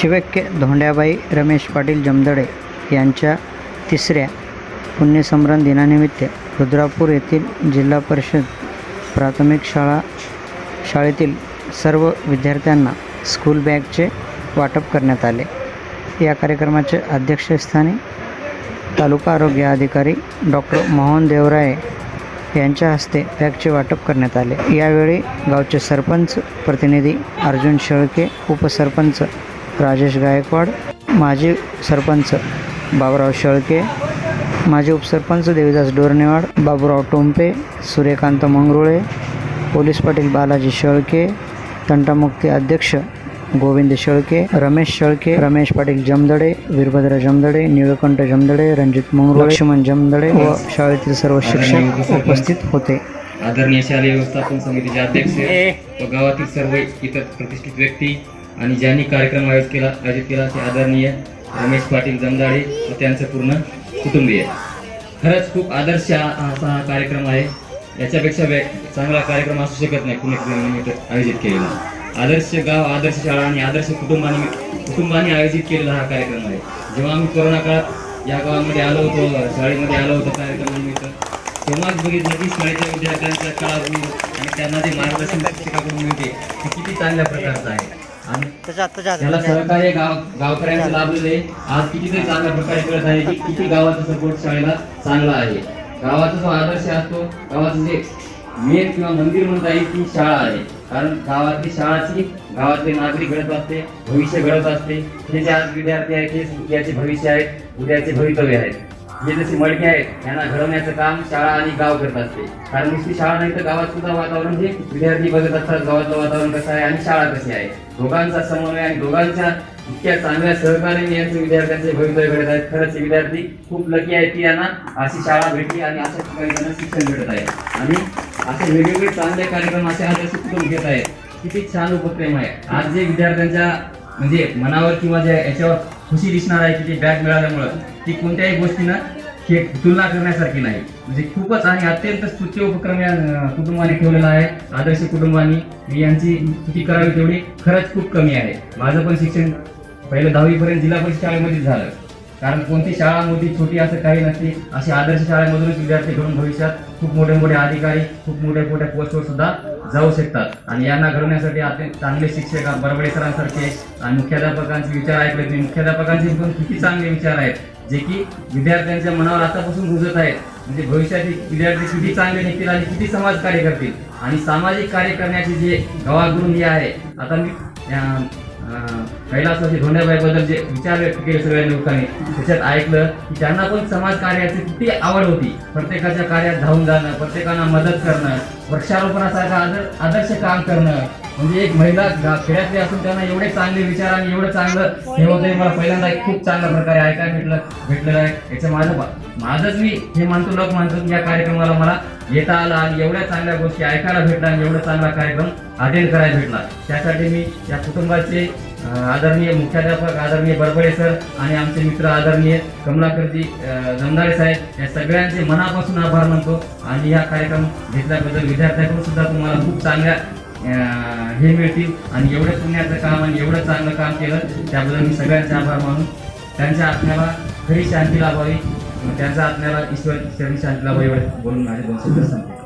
शिवक्य धोंड्याबाई रमेश पाटील जमदडे यांच्या तिसऱ्या पुण्यस्मरण दिनानिमित्त रुद्रापूर येथील जिल्हा परिषद प्राथमिक शाळा शाळेतील सर्व विद्यार्थ्यांना स्कूल बॅगचे वाटप करण्यात आले. या कार्यक्रमाचे अध्यक्षस्थानी तालुका आरोग्य अधिकारी डॉक्टर मोहन देवराये यांच्या हस्ते बॅगचे वाटप करण्यात आले. यावेळी गावचे सरपंच प्रतिनिधी अर्जुन शेळके उपसरपंच राजेश गायकवाड माजी सरपंच बाबराव शेळके माजी उपसरपंच देवीदास डोरनेवाड बाबूराव टोंपे सूर्यकांत मंगरुळे पोलीस पाटील बालाजी शेळके तंटामुक्ती अध्यक्ष गोविंद शेळके रमेश शेळके रमेश पाटील जमदडे वीरभद्र जमदडे निळकंठ जमदडे रणजित मंगरुळे लक्ष्मण जमदडे व शाळेतील सर्व शिक्षक उपस्थित होते. आदरणीय शालेय व्यवस्थापन समितीचे अध्यक्ष व गावातील सर्व इतर प्रतिष्ठित व्यक्ती आणि ज्यांनी कार्यक्रम आयोजित केला आयोजित केला ते आदरणीय रमेश पाटील जमदाडे व त्यांचं पूर्ण कुटुंबीय. खरंच खूप आदर्श हा असा हा कार्यक्रम आहे. याच्यापेक्षा वे चांगला कार्यक्रम असू शकत नाही पुणे आयोजित केलेला. आदर्श गाव आदर्श शाळा आणि आदर्श कुटुंबाने कुटुंबाने आयोजित केलेला हा कार्यक्रम आहे. जेव्हा आम्ही कोरोना काळात या गावामध्ये आलो होतो शाळेमध्ये आलो होतो कार्यक्रमानिमित्त तेव्हाच बघितलं की शाळेच्या विद्यार्थ्यांच्या काळातून आणि त्यांना जे मार्गदर्शन शिक्षकाकडून मिळते ते किती चांगल्या प्रकारचं आहे. त्याला सहकार्य गाव गावकऱ्यांचं लाभलेलं आज कितीतरी चांगल्या प्रकारे कळत आहे की किती गावाचा सपोर्ट शाळेला चांगला आहे. गावाचा जो आदर्श असतो गावाचं जे मेन किंवा मंदिर म्हणता येईल ती शाळा आहे. कारण गावातली शाळाची गावातले नागरिक घडत असते भविष्य घडत असते. हे जे आज विद्यार्थी आहेत हे उद्याचे भविष्य आहेत उद्याचे भवितव्य आहेत. जे जसे मडके आहेत त्यांना घडवण्याचं काम शाळा आणि गाव करत असते कारण नुसती शाळा नाही तर गावात सुद्धा वातावरण हे विद्यार्थी बघत असतात गावातलं वातावरण कसं आहे आणि शाळा कशी आहे. दोघांचा समन्वय आणि दोघांच्या इतक्या चांगल्या सहकार्याने यांचे विद्यार्थ्यांचे भवितव्य घडत आहेत. खरंच विद्यार्थी खूप लकी आहेत की यांना अशी शाळा भेटली आणि अशा ठिकाणी त्यांना शिक्षण भेटत आहे. आणि असे वेगवेगळे चांगले कार्यक्रम असे आदर्श कुटुंब घेत आहेत. किती छान उपक्रम आहे. आज जे विद्यार्थ्यांच्या म्हणजे मनावर किंवा जे याच्यावर खुशी दिसणार आहे की ते बॅग मिळाल्यामुळं. ती कोणत्याही गोष्टीनं हे तुलना करण्यासारखी नाही. म्हणजे खूपच आणि अत्यंत स्तुत्य उपक्रम या कुटुंबाने ठेवलेला आहे. आदर्श कुटुंबानी मी यांची स्तुती करावी तेवढी खरंच खूप कमी आहे. माझं पण शिक्षण पहिलं दहावीपर्यंत जिल्हा परिषद शाळेमध्येच झालं. कारण कोणती शाळा मोठी छोटी असं काही नसते. अशी आदर्श शाळेमधूनच विद्यार्थी घडून भविष्यात खूप मोठे मोठे अधिकारी खूप मोठ्या मोठ्या पोस्टवर सुद्धा जाऊ शकतात. आणि यांना घडवण्यासाठी अत्यंत चांगले शिक्षक बरबडे सरांसारखे आणि मुख्याध्यापकांचे विचार ऐकले तुम्ही मुख्याध्यापकांचे पण किती चांगले विचार आहेत जे की विद्यार्थ्यांच्या मनावर आतापासून रुजत आहेत. म्हणजे भविष्यातील विद्यार्थी किती चांगले निघतील आणि किती समाज कार्य करतील. आणि सामाजिक कार्य करण्याचे जे गावाकडून हे आहे आता मी कैलासवासी धोंड्याबाईबद्दल जे विचार व्यक्त केले सगळ्या लोकांनी त्याच्यात ऐकलं की त्यांना पण समाज कार्याची किती आवड होती. प्रत्येकाच्या कार्यात धावून जाणं प्रत्येकांना मदत करणं वृक्षारोपणासारखं आदर आदर्श काम करणं. म्हणजे एक महिला खेड्यातली असून त्यांना एवढे चांगले विचार आणि एवढं चांगलं हे होतं मला पहिल्यांदा एक खूप चांगल्या प्रकारे ऐकायला भेटलं भेटलेलं आहे. याचं माझं बा- माझंच मी हे मानतो लोक मानतो की या कार्यक्रमाला मला येता आला आणि एवढ्या चांगल्या गोष्टी ऐकायला भेटल्या आणि एवढा चांगला कार्यक्रम अटेंड करायला भेटला त्यासाठी मी या कुटुंबाचे आदरणीय मुख्याध्यापक आदरणीय बरबडे सर आणि आमचे मित्र आदरणीय कमलाकरजी जमदारे साहेब या सगळ्यांचे मनापासून आभार मानतो आणि या कार्यक्रम घेतल्याबद्दल विद्यार्थ्यांकडून सुद्धा तुम्हाला खूप चांगल्या हे मिळतील आणि एवढं पुण्याचं काम आणि एवढं चांगलं काम केलं त्याबद्दल मी सगळ्यांचे आभार मानून त्यांच्या आत्म्याला खरी शांती लाभावी. त्यांचा आत्म्याला ईश्वर शरीर शांती बोलून माझे दोन शब्द सांगतो